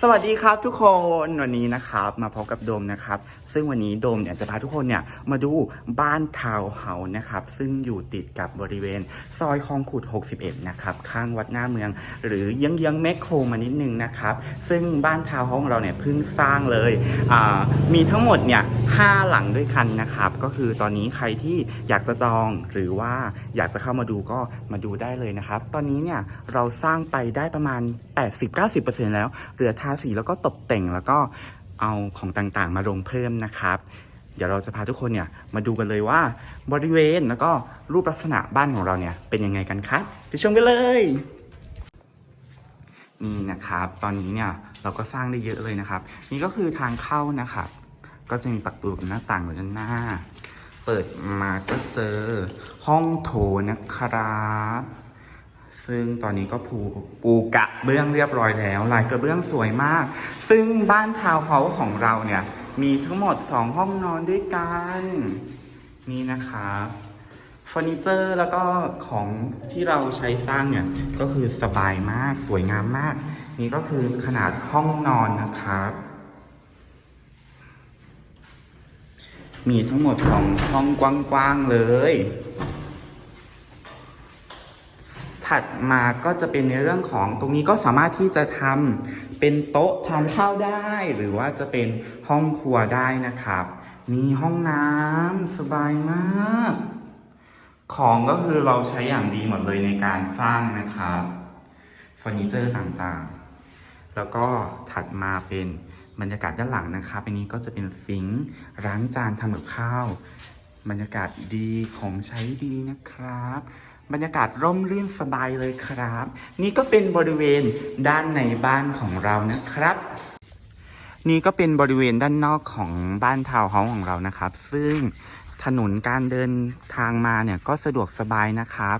สวัสดีครับทุกคนวันนี้นะครับ มาพบกับโดมนะครับ ซึ่งวันนี้โดมเนี่ยจะพาทุกคนเนี่ยมาดูบ้านทาวน์เฮาส์นะครับ ซึ่งอยู่ติดกับบริเวณ ซอยคลองขุด 61 นะครับ ข้างวัดหน้าเมือง หรือยังยังๆแมคโครมานิดนึงนะครับ ซึ่งบ้านทาวน์เฮาส์ของเราเนี่ยเพิ่งสร้างเลย มีทั้งหมดเนี่ยห้าหลังด้วยกันนะครับ ก็คือตอนนี้ใครที่อยากจะจองหรือว่าอยากจะเข้ามาดูก็มาดูได้เลยนะครับ ตอนนี้เนี่ยเราสร้างไปได้ประมาณ 80-90%แล้ว เหลือทาสีแล้วก็ตกแต่งแล้วก็ เอาของต่างๆ มาลงเพิ่มนะครับ เดี๋ยวเราจะพาทุกคนเนี่ยมาดูกันเลยว่าบริเวณแล้วก็รูปลักษณะบ้านของเราเนี่ยเป็นยังไงกันครับไปชมกันเลยนี่นะครับ ตอนนี้เนี่ยเราก็สร้างได้เยอะเลยนะครับ นี่ก็คือทางเข้านะครับก็จะมีประตูหน้าต่างอยู่ด้านหน้า เปิดมาก็เจอห้องโถนะครับซึ่งตอนนี้ก็ปูปูกระเบื้องเรียบร้อยแล้ว ลายกระเบื้องสวยมาก ซึ่งบ้านทาวน์เฮาส์ของเราเนี่ย มีทั้งหมด 2 ห้องนอนด้วยกัน นี่นะครับเฟอร์นิเจอร์แล้วก็ของที่เราใช้สร้างเนี่ย ก็คือสบายมากสวยงามมาก นี่ก็คือขนาดห้องนอนนะครับ มีทั้งหมดสองห้องกว้างๆเลย ถัดมาก็จะเป็นในเรื่องของตรงนี้ก็สามารถที่จะทำ เป็นโต๊ะทานข้าวได้ หรือว่าจะเป็นห้องครัวได้นะครับ มีห้องน้ำสบายมาก ของก็คือเราใช้อย่างดีหมดเลยในการสร้างนะครับเฟอร์นิเจอร์ต่างๆ แล้วก็ถัดมาเป็นบรรยากาศด้านหลังนะครับอันนี้ก็จะเป็นซิงค์ร้านจานทำกับข้าว บรรยากาศดีของใช้ดีนะครับ บรรยากาศร่มรื่นสบายเลยครับ นี่ก็เป็นบริเวณด้านในบ้านของเรานะครับ นี่ก็เป็นบริเวณด้านนอกของบ้านทาวน์เฮาส์ของเรานะครับ ซึ่งถนนการเดินทางมาเนี่ยก็สะดวกสบายนะครับ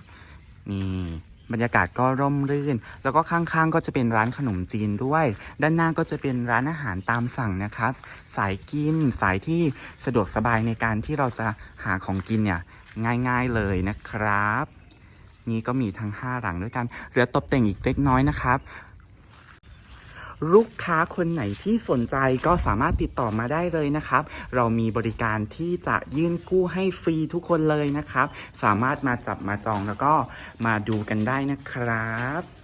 นี่ บรรยากาศก็ร่มรื่น แล้วก็ข้างๆ ก็จะเป็นร้านขนมจีนด้วย ด้านหน้าก็จะเป็นร้านอาหารตามสั่งนะครับ สายกินสายที่สะดวกสบายในการที่เราจะหาของกินเนี่ยง่ายๆเลยนะครับ นี่ก็มีทั้ง 5 หลังด้วยกันเหลือตกแต่งอีกเล็กน้อยนะครับ ลูกค้าคนไหนที่สนใจก็สามารถติดต่อมาได้เลยนะครับ เรามีบริการที่จะยื่นกู้ให้ฟรีทุกคนเลยนะครับ สามารถมาจับมาจองแล้วก็มาดูกันได้นะครับ